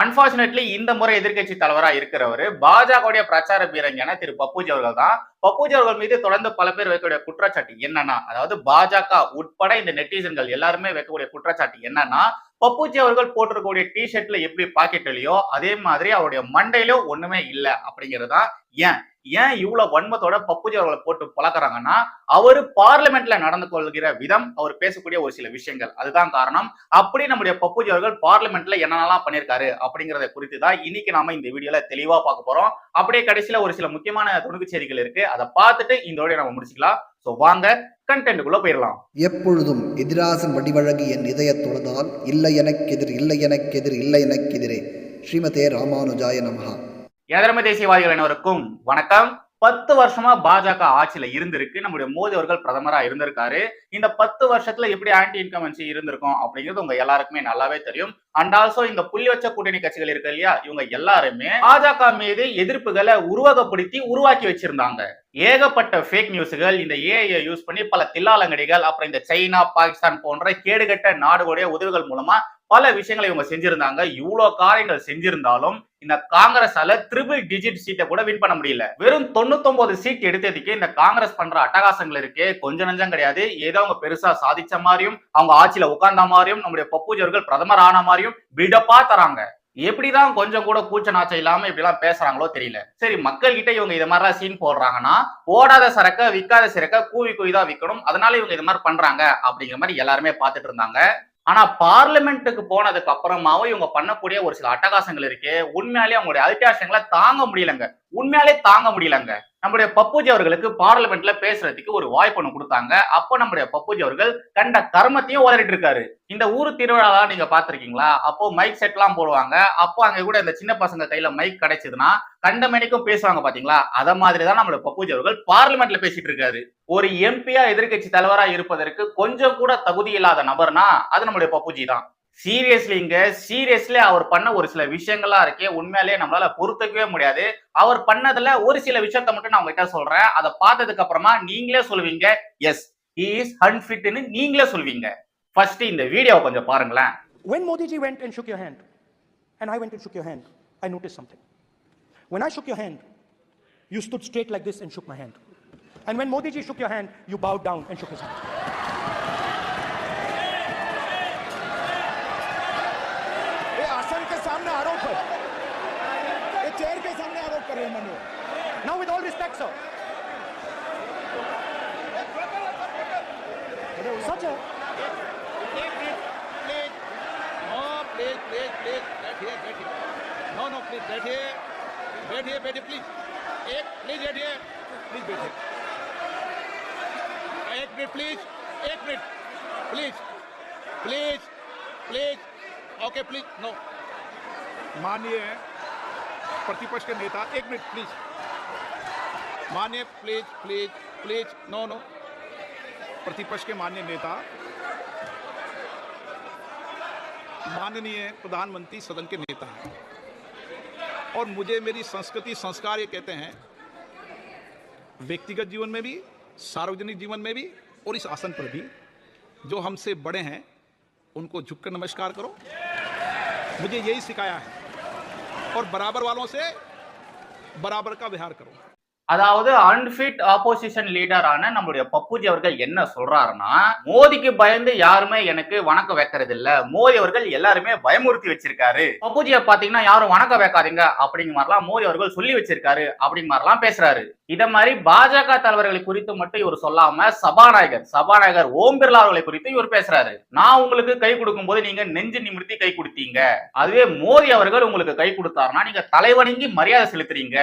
Unfortunately இந்த முறை எதிர்க்கட்சி தலைவரா இருக்கிறவர் பாஜகவுடைய பிரச்சார பீரங்கியான திரு பப்புஜி அவர்கள் தான். பப்புஜி அவர்கள் மீது தொடர்ந்து பல பேர் வைக்கக்கூடிய குற்றச்சாட்டு என்னன்னா அதாவது பாஜக உட்பட இந்த நெட்டிசன்கள் எல்லாருமே வைக்கக்கூடிய குற்றச்சாட்டு என்னன்னா பப்பூஜி அவர்கள் போட்டிருக்கக்கூடிய டி ஷர்ட்ல எப்படி பாக்கெட்லயோ அதே மாதிரி அவருடைய மண்டையிலோ ஒண்ணுமே அப்படிங்கிறது அப்படிங்கறதுதான் ஏன்? ஏன் இவ்வளவு வன்மத்தோட பப்புஜி அவர்களை போட்டு பழக்கறாங்கன்னா அவரு பார்லிமெண்ட்ல நடந்து கொள்கிற விதம் அவர் பேசக்கூடிய ஒரு சில விஷயங்கள். அதுதான் காரணம். அப்படி நம்முடைய பப்புஜி அவர்கள் பார்லிமெண்ட்ல என்னென்னலாம் பண்ணியிருக்காரு அப்படிங்கறத குறித்து தான் இன்னைக்கு நாம இந்த வீடியோல தெளிவா பார்க்க போறோம். அப்படியே கடைசியில ஒரு சில முக்கியமான துணுக்கு செய்திகள் இருக்கு. அதை பார்த்துட்டு இந்த வீடியோ நம்ம முடிச்சுக்கலாம். சோ வாங்க கண்டென்ட்டுக்குள்ள போயிடலாம் எப்பொழுதும் எதிராசன் வடிவழகு என் இதய தொழுதால் இல்லை எனக்கெதிர் இல்லை எனக்கெதிர் இல்லை எனக்கெதிரே. ஸ்ரீமதே ராமானுஜாய நமஹா. எதிரம தேசியவாதிகள் அனைவருக்கும் வணக்கம். பத்து வருஷமா பாஜக ஆட்சியில இருந்திருக்கு. நம்முடைய மோடி அவர்கள் பிரதமரா இருந்திருக்காரு. இந்த பத்து வருஷத்துல எப்படி ஆன்டி இன்கமன்சி இருந்திருக்கும் அப்படிங்கிறது உங்க எல்லாருக்குமே நல்லாவே தெரியும். அண்ட் ஆல்சோ இந்த புள்ளி வச்ச கூட்டணி கட்சிகள் இருக்கு இல்லையா? இவங்க எல்லாருமே பாஜக மீது எதிர்ப்புகளை உருவகப்படுத்தி உருவாக்கி வச்சிருந்தாங்க. ஏகப்பட்ட ஃபேக் நியூஸ்கள் இந்த ஏஐ யூஸ் பண்ணி பல தில்லாலங்கடிகள் அப்புறம் இந்த சைனா பாகிஸ்தான் போன்ற கேடுகட்ட நாடுகளுடைய உதவிகள் மூலமா பல விஷயங்களை இவங்க செஞ்சிருந்தாங்க. இவ்வளோ காரியங்கள் செஞ்சிருந்தாலும் இந்த காங்கிரஸால ட்ரிபிள் டிஜிட் சீட்டை கூட வின் பண்ண முடியல. வெறும் தொண்ணூத்தொன்பது சீட் எடுத்ததுக்கு இந்த காங்கிரஸ் பண்ற அட்டகாசங்கள் இருக்கு கொஞ்சம் நஞ்சம் கிடையாது. ஏதோ அவங்க பெருசா சாதிச்ச மாதிரியும் அவங்க ஆட்சியில உட்கார்ந்த மாதிரியும் நம்முடைய பப்பூஜி அவர்கள் பிரதமர் ஆன மாதிரியும் பில்டப்பா தராங்க. எப்படிதான் கொஞ்சம் கூட கூச்ச நாச்சம் இல்லாம இப்படி எல்லாம் பேசுறாங்களோ தெரியல. சரி மக்கள் கிட்ட இவங்க இது மாதிரிலாம் சீன் போடுறாங்கன்னா ஓடாத சரக்க விற்காத சரக்க கூவி கூவி தான் விற்கணும். அதனால இவங்க இது மாதிரி பண்றாங்க அப்படிங்கிற மாதிரி எல்லாருமே பார்த்துட்டு இருந்தாங்க. ஆனா பார்லிமெண்ட்டுக்கு போனதுக்கு அப்புறமாவும் இவங்க பண்ணக்கூடிய ஒரு சில அட்டகாசங்கள் இருக்கு உண்மையாலே அவங்களுடைய அல்டாசங்களை தாங்க முடியலங்க. உண்மையாலே தாங்க முடியலங்க. நம்முடைய பப்புஜி அவர்களுக்கு பார்லிமெண்ட்ல பேசுறதுக்கு ஒரு வாய்ப்பு ஒன்று கொடுத்தாங்க. அப்போ நம்முடைய பப்புஜி அவர்கள் கண்ட கர்மத்தையும் உதறிட்டு இருக்காரு. இந்த ஊர் திருவிழாலாம் நீங்க பாத்திருக்கீங்களா அப்போ மைக் செட் எல்லாம் போடுவாங்க. அப்போ அங்க கூட இந்த சின்ன பசங்க கையில மைக் கிடைச்சதுன்னா கண்டமேனிக்கும் பேசுவாங்க பாத்தீங்களா? அத மாதிரி தான் நம்மளோட பப்புஜி அவர்கள் பார்லிமெண்ட்ல பேசிட்டு இருக்காரு. ஒரு எம்பியா எதிர்க்கட்சி தலைவரா இருப்பதற்கு கொஞ்சம் கூட தகுதி இல்லாத நபர்னா அது நம்மளுடைய பப்புஜி தான். சீரியஸ்லிங்க சீரியஸ்லி அவர் பண்ண ஒரு சில விஷயங்கள்லாம் இருக்கே உண்மையாலே நம்மளால பொறுத்துக்கவே முடியாது அவர் பண்ணதுல ஒரு சில விஷயத்த மட்டும் நான் உங்ககிட்ட சொல்றேன் அதை பார்த்ததுக்கு அப்புறமா நீங்களே சொல்லுவீங்க எஸ் இஸ் அன்ஃபிட்னு நீங்களே சொல்வீங்க ஃபர்ஸ்ட் இந்த வீடியோவை கொஞ்சம் பாருங்களேன் When Modi ji went and shook your hand, and I went and shook your hand, I noticed something. When I shook your hand, you stood straight like this and shook my hand. And when Modi ji shook your hand, you bowed down and shook his hand. सामने आरोप है ये chair के सामने आरोप कर रहे हैं Manu Now, with all respect, sir. Such a एक minute please no please please please बैठिए बैठिए नो नो प्लीज़ बैठिए बैठिए बैठिए प्लीज़ एक प्लीज़ बैठिए प्लीज़ बैठिए एक मिनट प्लीज़ एक minute please please please okay please no माननीय प्रतिपक्ष के नेता, एक मिनट प्लीज़ मानिए please please please no no प्रतिपक्ष के माननीय नेता, माननीय प्रधानमंत्री सदन के नेता हैं और मुझे मेरी संस्कृति, संस्कार ये कहते हैं, व्यक्तिगत जीवन में भी, सार्वजनिक जीवन में भी और इस आसन पर भी, जो हमसे बड़े हैं, उनको झुककर नमस्कार करो। मुझे यही सिखाया है। और बराबर वालों से बराबर का व्यवहार करो। அதாவது அன்ஃபிட் ஆப்போசிஷன் லீடரான நம்முடைய பப்புஜி அவர்கள் என்ன சொல்றாருன்னா மோதிக்கு பயந்து யாருமே எனக்கு வணக்கம் வைக்கிறது இல்ல மோடி அவர்கள் எல்லாருமே பயமுறுத்தி வச்சிருக்காரு. பப்புஜியை பாத்தீங்கன்னா யாரும் வணக்கம் வைக்காதீங்க அப்படிங்கிற மாதிரிலாம் மோடி அவர்கள் சொல்லி வச்சிருக்காரு அப்படிங்கிற மாதிரிலாம் பேசுறாரு. இத மாதிரி பாஜக தலைவர்களை குறித்து மட்டும் இவர் சொல்லாம சபாநாயகர் சபாநாயகர் ஓம் பிர்லா அவர்களை குறித்து இவர் பேசுறாரு. நான் உங்களுக்கு கை கொடுக்கும் போது நீங்க நெஞ்சு நிமிர்த்தி கை கொடுத்தீங்க. அதுவே மோடி அவர்கள் உங்களுக்கு கை கொடுத்தாருன்னா நீங்க தலைவணங்கி மரியாதை செலுத்துறீங்க.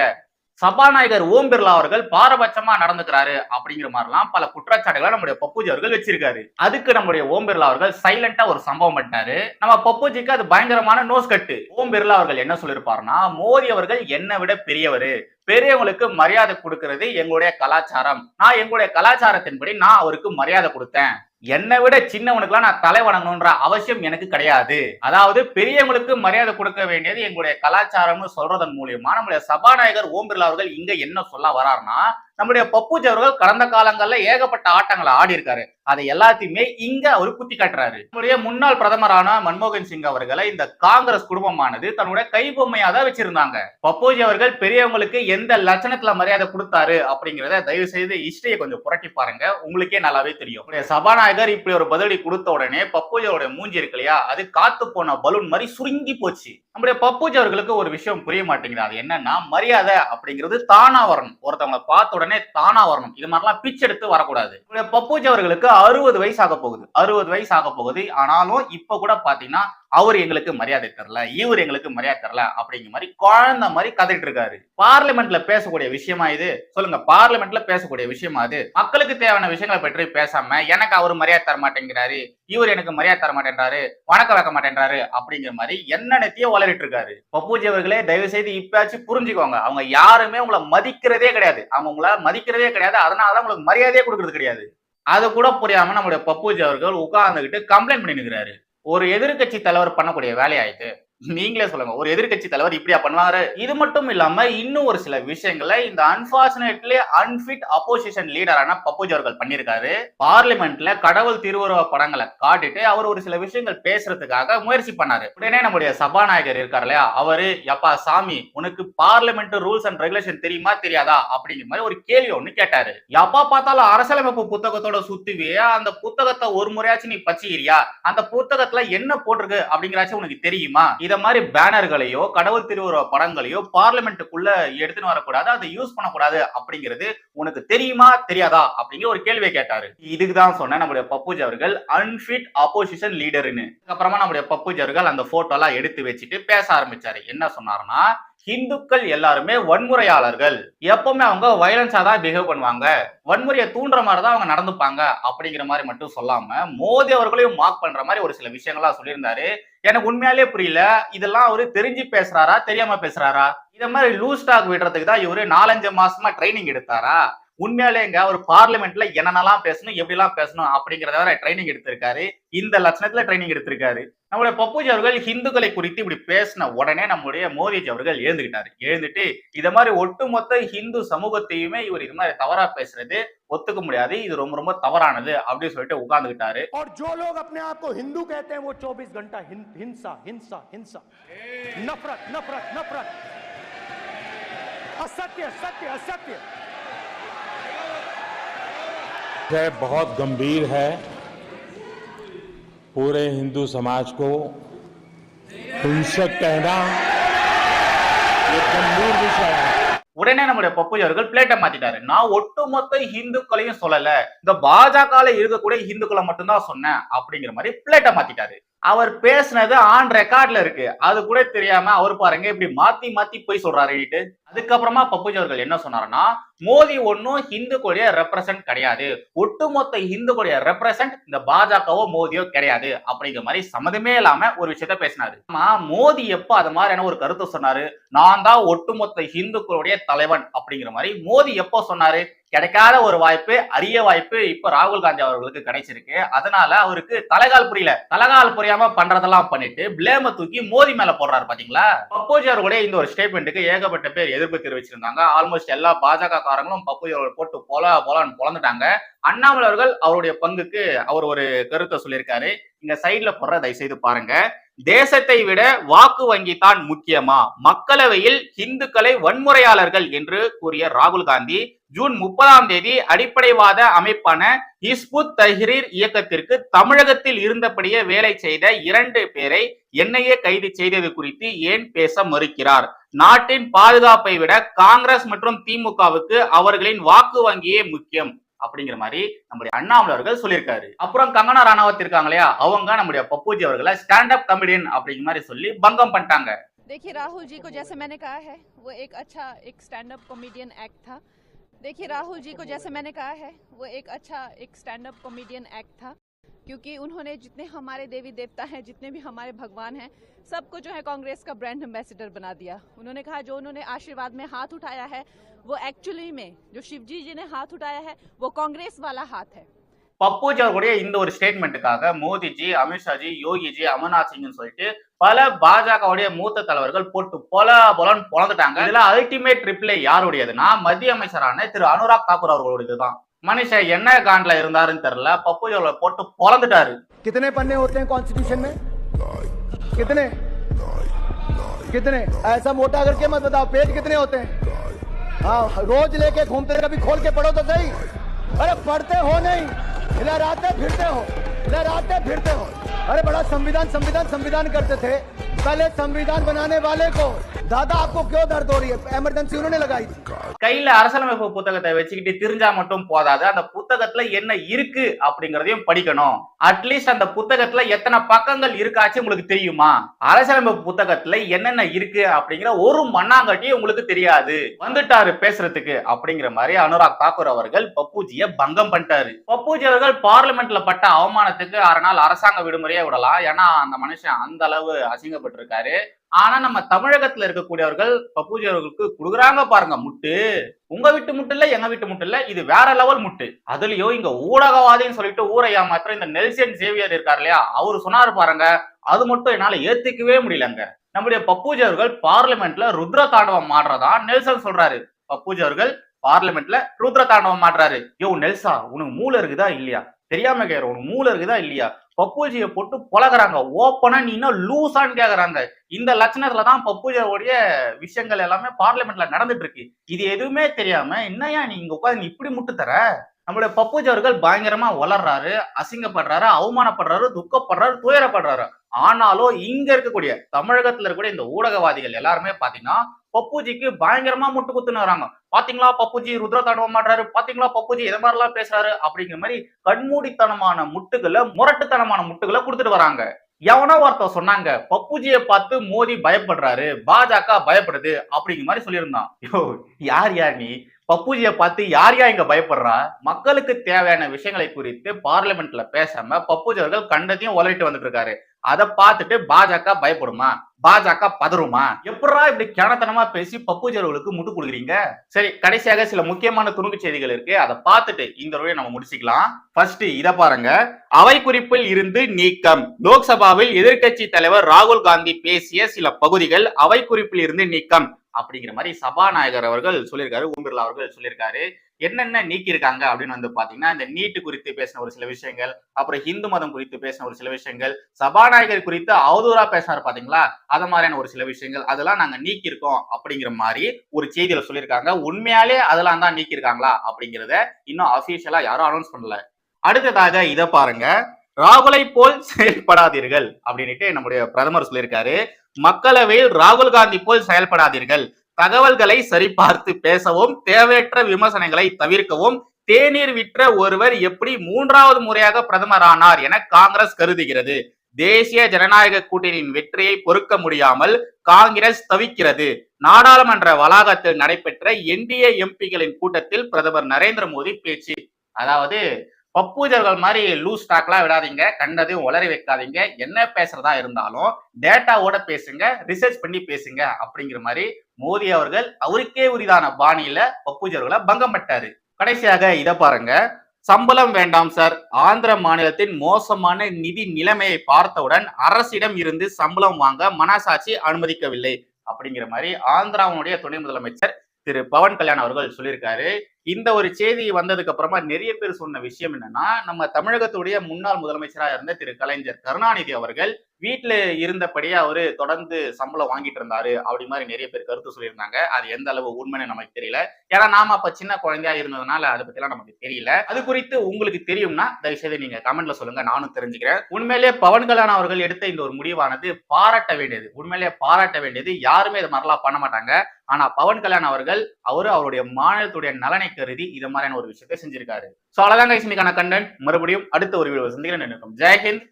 சபாநாயகர் ஓம் பிர்லா அவர்கள் பாரபட்சமா நடந்துக்கிறாரு அப்படிங்கிற மாதிரிலாம் பல குற்றச்சாட்டுகளை நம்முடைய பப்புஜி அவர்கள் வச்சிருக்காரு. அதுக்கு நம்முடைய ஓம் பிர்லா அவர்கள் சைலண்டா ஒரு சம்பவம் பண்ணிட்டாரு. நம்ம பப்புஜிக்கு அது பயங்கரமான நோஸ் கட்டு ஓம் பிர்லா அவர்கள் என்ன சொல்லியிருப்பாருன்னா மோடி அவர்கள் என்னை விட பெரியவர். பெரியவங்களுக்கு மரியாதை கொடுக்கறது எங்களுடைய கலாச்சாரம். நான் எங்களுடைய கலாச்சாரத்தின்படி நான் அவருக்கு மரியாதை கொடுத்தேன். என்னை விட சின்னவனுக்குலாம் நான் தலை வணங்கணுன்ற அவசியம் எனக்கு கிடையாது. அதாவது பெரியவங்களுக்கு மரியாதை கொடுக்க வேண்டியது எங்களுடைய கலாச்சாரம்னு சொல்றதன் மூலியமா நம்முடைய சபாநாயகர் ஓம் பிர்லா அவர்கள் இங்க என்ன சொல்ல வராருன்னா நம்முடைய பப்புஜி அவர்கள் கடந்த காலங்கள்ல ஏகப்பட்ட ஆட்டங்களை ஆடி இருக்காரு. அதை எல்லாத்தையுமே இங்க அவர் குத்தி காட்டுறாரு. நம்முடைய முன்னாள் பிரதமரான மன்மோகன் சிங் அவர்களை இந்த காங்கிரஸ் குடும்பமானது தன்னுடைய கைபொம்மையா தான் வச்சிருந்தாங்க. பப்போஜி அவர்கள் பெரியவங்களுக்கு எந்த லட்சணத்துல மரியாதை கொடுத்தாரு அப்படிங்கிறத தயவு செய்து ஹிஸ்டரியை கொஞ்சம் புரட்டி பாருங்க. உங்களுக்கே நல்லாவே தெரியும். சபாநாயகர் இப்படி ஒரு பதிலடி கொடுத்த உடனே பப்போஜியோட மூஞ்சி இருக்கு இல்லையா? அது காத்து போன பலூன் மாதிரி சுருங்கி போச்சு. நம்முடைய பப்பூஜி அவர்களுக்கு ஒரு விஷயம் புரிய மாட்டேங்குது. அது என்னன்னா மரியாதை அப்படிங்கிறது தானா வரணும் ஒருத்தவங்களை பார்த்த உடனே தானா வரணும். இது மாதிரிலாம் பிச்சை எடுத்து வரக்கூடாது. பப்பூஜி அவர்களுக்கு அறுபது வயசு ஆக போகுது. அறுபது வயசு ஆக போகுது. ஆனாலும் இப்ப கூட பாத்தீங்கன்னா அவர் எங்களுக்கு மரியாதை தரல இவர் எங்களுக்கு மரியாதை தரல அப்படிங்கிற மாதிரி குழந்தை மாதிரி கதைட்டு இருக்காரு. பார்லிமெண்ட்ல பேசக்கூடிய விஷயமா இது? சொல்லுங்க பார்லிமெண்ட்ல பேசக்கூடிய விஷயமா இது மக்களுக்கு தேவையான விஷயங்களை பற்றி பேசாம எனக்கு அவர் மரியாதை தர மாட்டேங்கிறாரு இவர் எனக்கு மரியாதை தர மாட்டேன்றாரு வணக்கம் வைக்க மாட்டேன்றாரு அப்படிங்கிற மாதிரி என்னென்னத்தையோ வளரிட்டு இருக்காரு. பப்பூஜி அவர்களே தயவு செய்து இப்பயாச்சும் புரிஞ்சுக்கோங்க அவங்க யாருமே உங்களை மதிக்கிறதே கிடையாது. அவங்க உங்களை மதிக்கிறதே கிடையாது அதனாலதான் உங்களுக்கு மரியாதையே கொடுக்கறது கிடையாது. அதை கூட புரியாம நம்முடைய பப்பூஜி அவர்கள் உட்கார்ந்துகிட்டு கம்ப்ளைண்ட் பண்ணி நிற்கிறாரு ஒரு எதிர்க்கட்சி தலைவர் பண்ணக்கூடிய வேலையாயிட்டு நீங்களே சொல்லுங்க. ஒரு எதிர்க்கட்சி தலைவர் இப்படியா பண்ணுவாரு? இது மட்டும் இல்லாம இன்னும் ஒரு சில விஷயங்களை இந்த அன்பார்ச்சுனேட்லி அன்பிட் அப்போசிஷன் லீடரான பப்பூஜி அவர்கள் பண்ணியிருக்காரு. பார்லிமெண்ட்ல கடவுள் திருவுருவ படங்களை காட்டிட்டு அவர் ஒரு சில விஷயங்கள் பேசுறதுக்காக முயற்சி பண்ணாரு. உடனே நம்முடைய சபாநாயகர் இருக்கார் இல்லையா? அவரு எப்பா சாமி உனக்கு பார்லிமெண்ட் ரூல்ஸ் அண்ட் ரெகுலேஷன் தெரியுமா தெரியாதா? அப்படிங்கிற மாதிரி ஒரு கேள்வி ஒண்ணு கேட்டாரு. எப்பா பார்த்தாலும் அரசியலமைப்பு புத்தகத்தோட சுத்துவே அந்த புத்தகத்தை ஒரு முறையாச்சும் நீ பச்சிக்கிறியா? அந்த புத்தகத்துல என்ன போட்டிருக்கு? அப்படிங்கிறாச்சும் உனக்கு தெரியுமா? இதை மாதிரி பேனர்களையோ கடவுள் திருவுருவ படங்களையோ பார்லிமெண்ட்டுக்குள்ள எடுத்துன்னு வரக்கூடாது அதை யூஸ் பண்ணக்கூடாது அப்படிங்கிறது உனக்கு தெரியுமா தெரியாதா அப்படிங்கிற ஒரு கேள்வியை கேட்டாரு. இதுக்கு தான் சொன்னேன் நம்முடைய பப்புஜி அவர்கள் அன்ஃபிட் ஆப்போசிஷன் லீடர்னு அதுக்கப்புறமா நம்முடைய பப்புஜி அவர்கள் அந்த போட்டோலாம் எடுத்து வச்சுட்டு பேச ஆரம்பிச்சாரு. என்ன சொன்னாருன்னா ஹிந்துக்கள் எல்லாருமே வன்முறையாளர்கள். எப்பவுமே அவங்க வயலன்ஸா தான் பிஹேவ் பண்ணுவாங்க. வன்முறையை தூண்டுற மாதிரி தான் அவங்க நடந்துப்பாங்க அப்படிங்கிற மாதிரி மட்டும் சொல்லாம மோதி அவர்களையும் மார்க் பண்ற மாதிரி ஒரு சில விஷயங்கள்லாம் சொல்லியிருந்தாரு. எனக்கு உண்மையாலே புரியல. இதெல்லாம் அவரு தெரிஞ்சு பேசுறாரா தெரியாம பேசுறாரா? இத மாதிரி லூஸ் டாக் விடுறதுக்கு தான் இவரு நாலஞ்சு மாசமா ட்ரைனிங் எடுத்தாரா? உண்மையாலேங்க அவர் பார்லிமெண்ட்ல என்னென்னலாம் பேசணும் எப்படிலாம் பேசணும் அப்படிங்கிறத வர ட்ரைனிங் எடுத்திருக்காரு. இந்த லட்சணத்துல ட்ரைனிங் எடுத்திருக்காரு. நம்முடைய பப்புஜி அவர்கள் ஹிந்துக்களை குறித்து இப்படி பேசின உடனே நம்முடைய மோடிஜி அவர்கள் எழுந்துக்கிட்டாரு எழுந்துட்டு இத மாதிரி ஒட்டுமொத்த ஹிந்து சமூகத்தையுமே இவர் இது மாதிரி தவறா பேசுறது ஒத்துக்க முடியாது இது ரொம்ப ரொம்ப தவறானது அப்படின்னு சொல்லிட்டு உட்கார்ந்துகிட்டாரு और जो लोग अपने आप को हिंदू कहते हैं वो 24 घंटा हिं- हिंसा हिंसा हिंसा नफरत नफरत नफरत असत्य सत्य असत्य है बहुत गंभीर है पूरे हिंदू समाज को हिंसक कहना ये गंभीर विषय है உடனே நம்முடைய பப்புஜி அவர்கள் பிளேட்டை மாத்திட்டாரு நான் ஒட்டுமொத்த இந்துக்களையும் சொல்லல இந்த பாஜகல இருக்கக்கூடிய இந்துக்களை மட்டும்தான் சொன்னேன் அப்படிங்கிற மாதிரி பிளேட்டை மாத்திட்டாரு அவர் பேசுனது ஆன் ரெக்கார்ட்ல இருக்கு. அது கூட தெரியாம அவர் பாருங்க இப்படி மாத்தி மாத்தி போய் சொல்றாரு அதுக்கப்புறமா பப்புஜி அவர்கள் என்ன சொன்னாருன்னா மோடி ஒன்னும் ஹிந்துக்களுடைய ரெப்ரசன்ட் கிடையாது. ஒட்டுமொத்த ஹிந்துக்களுடைய ரெப்ரசன்ட் இந்த பாஜகவோ மோதியோ கிடையாது. அப்படிங்கிற மாதிரி சம்மதமே இல்லாம ஒரு விஷயத்த பேசினாரு. ஆமா மோதி எப்ப அது மாதிரியான ஒரு கருத்தை சொன்னாரு? நான் தான் ஒட்டுமொத்த ஹிந்துக்களுடைய தலைவன் அப்படிங்கிற மாதிரி மோதி எப்போ சொன்னாரு? கிடைக்காத ஒரு வாய்ப்பு அரிய வாய்ப்பு இப்ப ராகுல் காந்தி அவர்களுக்கு கிடைச்சிருக்கு. அதனால அவருக்கு தலைகால் புரியல. தலைகால் புரியாம பண்றதெல்லாம் பண்ணிட்டு பிளேம தூக்கி மோதி மேல போடுறாரு பாத்தீங்களா? பப்போஜி அவர்களுடைய இந்த ஒரு ஸ்டேட்மெண்ட்டுக்கு ஏகப்பட்ட பேர் எதிர்ப்பு தெரிவிச்சிருந்தாங்க. ஆல்மோஸ்ட் எல்லா பாஜக காரங்களும் பப்போஜி அவர்கள் போட்டு போல போலான்னு பொழந்துட்டாங்க அண்ணாமலை அவர்கள் அவருடைய பங்குக்கு அவர் ஒரு கருத்தை சொல்லியிருக்காரு. இங்க சைட்ல போடுற தயவு செய்து பாருங்க. தேசத்தை விட வாக்கு வங்கி தான் முக்கியமா? மக்களவையில் இந்துக்களை வன்முறையாளர்கள் என்று கூறிய ராகுல் காந்தி ஜூன் முப்பதாம் தேதி அடிப்படைவாத அமைப்பான ஹிஸ்புத் தஹ்ரீர் இயக்கத்திற்கு தமிழகத்தில் இருந்தபடியே வேலை செய்த இரண்டு பேரை என்னையே கைது செய்தது குறித்து ஏன் பேச மறுக்கிறார் நாட்டின் பாதுகாப்பை விட காங்கிரஸ் மற்றும் திமுகவுக்கு அவர்களின் வாக்கு வங்கியே முக்கியம் அப்படிங்கிற மாதிரி நம்முடைய அண்ணாமலை அவர்கள் சொல்லியிருக்காரு அப்புறம் கங்கனா ராணாவத் இருக்காங்க இல்லையா அவங்க நம்முடைய பப்புஜி அவர்களை ஸ்டாண்ட் அப் கமெடியன் அப்படிங்கிற மாதிரி சொல்லி பங்கம் பண்ணிட்டாங்க देखिए राहुल जी को जैसे मैंने कहा है वो एक अच्छा एक स्टैंड अप कॉमेडियन एक्ट था देखिए, राहुल जी को जैसे मैंने कहा है, वो एक अच्छा एक स्टैंड अप कॉमेडियन एक्ट था, क्योंकि उन्होंने जितने हमारे देवी देवता हैं, जितने भी हमारे भगवान हैं, सबको जो है कांग्रेस का ब्रांड एम्बेसडर बना दिया। उन्होंने कहा, जो उन्होंने आशीर्वाद में हाथ उठाया है, वो एक्चुअली में, जो शिवजी जी ने हाथ उठाया है, वो कांग्रेस वाला हाथ है। பப்புஜி அவர்களுடைய இந்த ஒரு ஸ்டேட்மெண்ட்டுக்காக மோடிஜி அமித்ஷாஜி யோகிஜி அமர்நாத் சிங்னு சொல்லிட்டு பல பாஜகவுடைய மூத்த தலைவர்கள் போட்டு பொல பொலன்னு பொழந்துட்டாங்க இதுல அல்டிமேட் ரிப்ளை யாருடையதுன்னா மத்திய அமைச்சரான திரு அனுராக் தாக்கூர் அவர்களுடையதுதான் மனுஷன் என்ன காண்ட்ல இருந்தாருன்னு தெரியல பப்புஜி அவர்களை போட்டு பொழந்துட்டாரு कितने पन्ने होते हैं कॉन्स्टिट्यूशन में कितने कितने ऐसा मोटा करके मत बताओ पेज कितने होते हैं हाँ रोज लेके घूमते हैं, कभी खोल के पढ़ो तो सही अरे पढ़ते हो नहीं। लहराते फिरते हो। लहराते फिरते हो। अरे बड़ा संविधान संविधान संविधान करते थे। पहले संविधान बनाने वाले को दादा आपको क्यों दर्द हो रही है इमरजेंसी उन्होंने लगाई थी கையில அரசியலமைப்பு புத்தகத்தை வச்சுக்கிட்டு தெரிஞ்சா மட்டும் போதாது அந்த புத்தகத்துல என்ன இருக்கு அப்படிங்கறதையும் படிக்கணும் அட்லீஸ்ட் அந்த புத்தகத்துல எத்தனை பக்கங்கள் இருக்காச்சு உங்களுக்கு தெரியுமா அரசியலமைப்பு புத்தகத்துல என்னென்ன இருக்கு அப்படிங்கிற ஒரு மண்ணாங்கட்டியும் உங்களுக்கு தெரியாது வந்துட்டாரு பேசுறதுக்கு அப்படிங்கிற மாதிரி அனுராக் தாக்கூர் அவர்கள் பப்புஜிய பங்கம் பண்ணிட்டாரு பப்புஜி அவர்கள் பார்லிமெண்ட்ல பட்ட அவமானத்துக்கு அரை நாள் அரசாங்க விடுமுறையே விடலாம் ஏன்னா அந்த மனுஷன் அந்த அளவு அசிங்கப்பட்டிருக்காரு ஆனா நம்ம தமிழகத்துல இருக்கக்கூடியவர்கள் பப்புஜி அவர்களுக்கு கொடுக்குறாங்க பாருங்க முட்டு. உங்க வீட்டு முட்டு இல்ல எங்க வீட்டு முட்டு இல்ல இது வேற லெவல் முட்டு. அதுலயோ இங்க ஊடகவாதின்னு சொல்லிட்டு ஊரை ஏமாத்திர இந்த நெல்சன் சேவியர் இருக்கார் இல்லையா அவரு சொன்னாரு பாருங்க அது மட்டும் என்னால ஏத்துக்கவே முடியலங்க. நம்முடைய பப்பூஜி அவர்கள் பார்லிமெண்ட்ல ருத்ர தாண்டவம் ஆடுறதா நெல்சன் சொல்றாரு. பப்பூஜி அவர்கள் பார்லிமெண்ட்ல ருத்ர தாண்டவம் ஆடுறாரு. யோ நெல்சா உனக்கு மூளை இருக்குதா இல்லையா? தெரியாம கேர் உனக்கு மூளை இருக்குதா இல்லையா? பப்பூஜியை போட்டு பழகிறாங்க. ஓப்பனா நீ இன்னும் லூசான்னு கேக்குறாங்க. இந்த லட்சணத்துல தான் பப்பூஜாவுடைய விஷயங்கள் எல்லாமே பார்லிமெண்ட்ல நடந்துட்டு இருக்கு இது எதுவுமே தெரியாம என்னையா நீங்க உட்காந்து இப்படி முட்டு தர? நம்மளுடைய பப்புஜி அவர்கள் பயங்கரமா வளர்றாரு அசிங்கப்படுறாரு அவமானப்படுறாரு துக்கப்படுறாரு துயரப்படுறாரு. ஆனாலும் இங்க இருக்கக்கூடிய தமிழகத்துல இருக்கக்கூடிய இந்த ஊடகவாதிகள் எல்லாருமே பாத்தீங்கன்னா பப்புஜிக்கு பயங்கரமா முட்டு குத்துன்னு வராங்க. பாத்தீங்களா? பப்புஜி ருத்ர தாண்டவம் மாடுறாரு பாத்தீங்களா? பப்புஜி எதை மாதிரிலாம் பேசுறாரு? அப்படிங்கிற மாதிரி கண்மூடித்தனமான முட்டுகளை முரட்டுத்தனமான முட்டுகளை கொடுத்துட்டு வராங்க. எவனோ ஒருத்தர் சொன்னாங்க பப்புஜியை பார்த்து மோடி பயப்படுறாரு பாஜக பயப்படுது அப்படிங்கிற மாதிரி சொல்லியிருந்தான். யோ யார் யார் நீ? பப்புஜியை பார்த்து யார் யார் இங்க பயப்படுறா? மக்களுக்கு தேவையான விஷயங்களை குறித்து பார்லிமெண்ட்ல பேசாம பப்புஜி அவர்கள் கண்டதையும் உலகிட்டு வந்துட்டு இருக்காரு. அதை பார்த்துட்டு பாஜக பயப்படுமா? பாஜக பதறுமா? எப்படா இப்படி கிணத்தனமா பேசி பப்பு அவர்களுக்கு முட்டு கொடுக்குறீங்க? சரி கடைசியாக சில முக்கியமான துணுக்கு செய்திகள் இருக்கு. அதை பார்த்துட்டு இந்த தடவை நம்ம முடிச்சுக்கலாம். ஃபர்ஸ்ட் இத பாருங்க. அவை குறிப்பில் இருந்து நீக்கம். லோக்சபாவில் எதிர்க்கட்சி தலைவர் ராகுல் காந்தி பேசிய சில பகுதிகள் அவை குறிப்பில் இருந்து நீக்கம். அப்படிங்கிற மாதிரி சபாநாயகர் அவர்கள் சொல்லியிருக்காரு ஓம் பிர்லா அவர்கள் சொல்லியிருக்காரு. என்னென்ன நீக்கியிருக்காங்க அப்படின்னு வந்து பாத்தீங்கன்னா இந்த நீட்டு குறித்து பேசின ஒரு சில விஷயங்கள் அப்புறம் ஹிந்து மதம் குறித்து பேசின ஒரு சில விஷயங்கள் சபாநாயகர் குறித்து அவதூறா பேசினார் பாத்தீங்களா? அது மாதிரியான ஒரு சில விஷயங்கள் அதெல்லாம் நாங்க நீக்கியிருக்கோம் அப்படிங்கிற மாதிரி ஒரு செய்தியில சொல்லியிருக்காங்க. உண்மையாலே அதெல்லாம் தான் நீக்கியிருக்காங்களா அப்படிங்கிறத இன்னும் அபிஷியலா யாரும் அனௌன்ஸ் பண்ணல. அடுத்ததாக இதை பாருங்க. ராகுலை போல் செயல்படாதீர்கள் அப்படின்னுட்டு நம்முடைய பிரதமர் சொல்லியிருக்காரு. மக்களவையில் ராகுல் காந்தி போல் செயல்படாதீர்கள். தகவல்களை சரிபார்த்து பேசவும் தேவையற்ற விமர்சனங்களை தவிர்க்கவும் தேநீர் விற்ற ஒருவர் எப்படி மூன்றாவது முறையாக பிரதமரானார் என காங்கிரஸ் கருதுகிறது. தேசிய ஜனநாயக கூட்டணியின் வெற்றியை பொறுக்க முடியாமல் காங்கிரஸ் தவிக்கிறது. நாடாளுமன்ற வளாகத்தில் நடைபெற்ற என்டிஏ எம்பிகளின் கூட்டத்தில் பிரதமர் நரேந்திர மோடி பேச்சு அதாவது பப்பூஜர்கள் மாதிரி லூஸ் ஸ்டாக்லாம் விடாதீங்க. கண்டதையும் உளறி வைக்காதீங்க. என்ன பேசுறதா இருந்தாலும் டேட்டாவோட பேசுங்க. ரிசர்ச் பண்ணி பேசுங்க அப்படிங்கிற மாதிரி மோடி அவர்கள் அவருக்கே உரிதான பாணியில பப்பூஜர்களை பங்கம் பட்டாரு. கடைசியாக இதை பாருங்க. சம்பளம் வேண்டாம் சார் ஆந்திர மாநிலத்தின் மோசமான நிதி நிலைமையை பார்த்தவுடன் அரசிடம் இருந்து சம்பளம் வாங்க மனசாட்சி அனுமதிக்கவில்லை. அப்படிங்கிற மாதிரி ஆந்திராவுடைய துணை முதலமைச்சர் திரு பவன் கல்யாண் அவர்கள் சொல்லியிருக்காரு. இந்த ஒரு செய்தி வந்ததுக்கு அப்புறமா நிறைய பேர் சொன்ன விஷயம் என்னன்னா நம்ம தமிழகத்துடைய முன்னாள் முதலமைச்சராக இருந்த திரு. கலைஞர் கருணாநிதி அவர்கள் வீட்டுல இருந்தபடியே அவரு தொடர்ந்து சம்பளம் வாங்கிட்டு இருந்தாரு அப்படி மாதிரி நிறைய பேர் கருத்து சொல்லியிருந்தாங்க. அது எந்த அளவு உண்மைன்னு நமக்கு தெரியல. ஏன்னா நாம அப்ப சின்ன குழந்தையா இருந்ததுனால அதை பத்திலாம் நமக்கு தெரியல. அது குறித்து உங்களுக்கு தெரியும்னா தயவு செய்து நீங்க கமெண்ட்ல சொல்லுங்க. நானும் தெரிஞ்சுக்கிறேன். உண்மையிலேயே பவன் கல்யாண் அவர்கள் எடுத்த இந்த ஒரு முடிவானது பாராட்ட வேண்டியது. உண்மையிலேயே பாராட்ட வேண்டியது. யாருமே இதை மாதிரிலாம் பண்ண மாட்டாங்க. ஆனா பவன் கல்யாண் அவர்கள் அவரு அவருடைய மாநிலத்துடைய நலனை கருதி இது மாதிரியான ஒரு விஷயத்தை செஞ்சிருக்காரு. சோ அவ்வளவுதான் இஸ்மிக்கான கண்டென்ட் மறுபடியும் அடுத்த ஒரு வீடியோ சந்திக்கிறேன். நினைக்கும் ஜெய்ஹிந்த்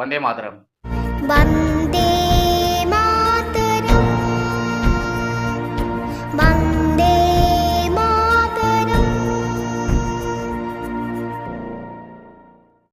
வந்தே மாதரம்.